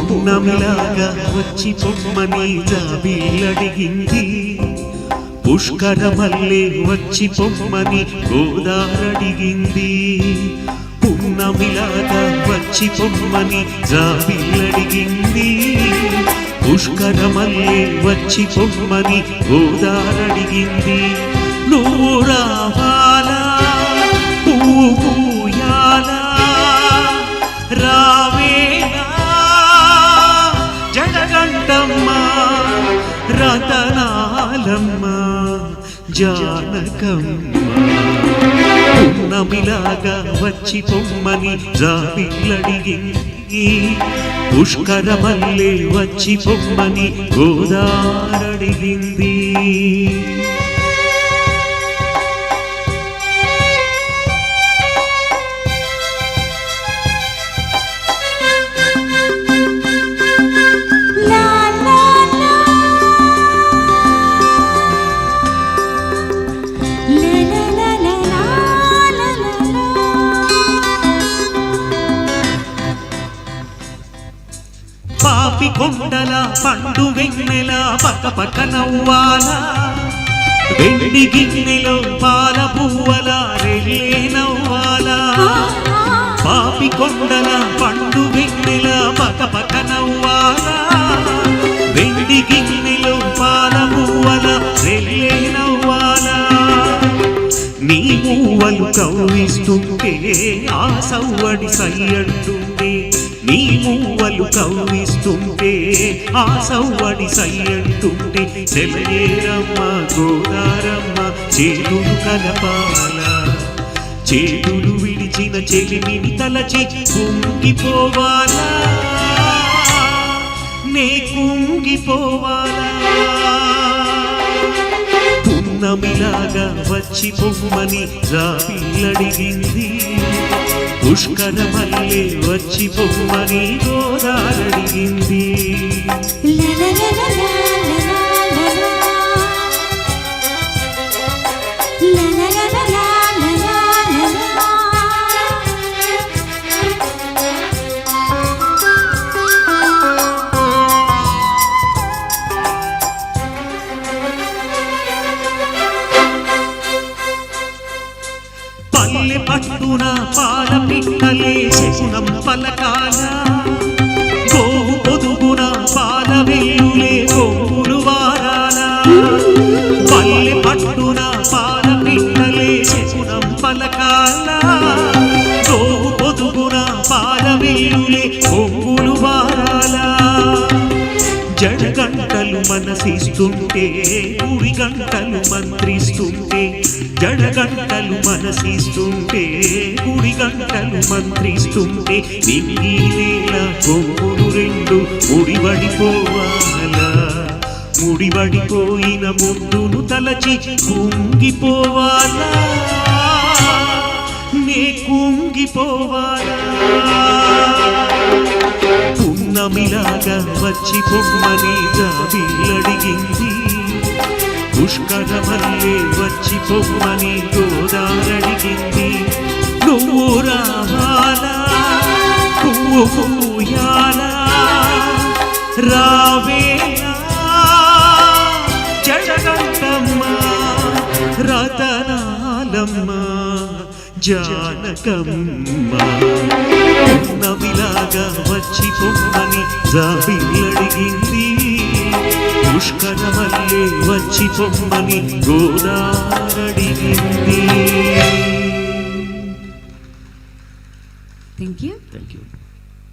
పున్నమిలాగా వచ్చి పొమ్మని జాబీలడిగింది. పుష్కర పుష్కరమల్లే వచ్చి పొమ్మని గోదారడిగింది. పున్నమిలాగా వచ్చి పొమ్మని జాబీలడిగింది. పుష్కర పుష్కరమల్లే వచ్చి పొమ్మని గోదారడిగింది. నువ్వు రావాలా? పువ్వు జానకమ్మ పున్నమిలాగా వచ్చి పొమ్మని జాబిల్లడిగి పుష్కర పుష్కరమల్లే వచ్చి పొమ్మని గోదారడిగింది. పాపి కొండల పండు వెన్నెల పక్క పక్క నవ్వాల. వెండి గిన్నెలో పాల పువ్వల రెల్లే నవ్వాల. పాపి కొండల పండు వెన్నెల పక్క పక్క నవ్వాల. వెండి గిన్నెలో పాల పువ్వల మూవలు కవ్విస్తుంటే ఆ సవ్వడి సయ్యంటుంది నీ మువ్వలు కవ్విస్తుంటే ఆ సవ్వడి సయ్యంటుంటే సెలయేరమ్మ గోదారమ్మ చేతులు కలపాల. చేతులు విడిచిన చెలిమిని తలచి కుంగిపోవాలా. నే కుంగిపోవాలా. పున్నమిలాగా వచ్చి పొమ్మని రాపిల్లడిగింది. పుష్కరమల్లే వచ్చి పొమ్మని గోదారడిగింది పల్లె పట్టున పాల పిట్టలే శకునం పలకాల. గోవు పొదుగున పాల వెల్లులే గోవులు వారాల. పల్లె పట్టున పాల పిట్టలే శకునం పలకాల. గోవు పొదుగున పాల వెల్లులే గోవులు వారాల. జడగ మనసిస్తుంటే గుడి గంటలు మంత్రిస్తుంటే జడగంటలు మనసిస్తుంటే గుడి గంటలు మంత్రిస్తుంటే నింగి కొమ్ములు రెండు ముడివడిపోవాలా ముడివడిపోయిన ముందును తలచి కుంగిపోవాలా? నే కుంగిపోవాలా? తమిళాగా వచ్చి పొమ్మని జాబిల్లడిగింది. పుష్కరమల్లే వచ్చి పొమ్మని గోదారడిగింది. నువ్వు రావాలా పువ్వు పూయాలా? రావేలా జడగంటమ్మ రతనాలమ్మ జానకమ్మ. నవిలాగా వచ్చి పొమ్మని జాబిల్లడిగింది. పుష్కరమల్లే వచ్చి పొమ్మని గోదారడిగింది. Thank you thank you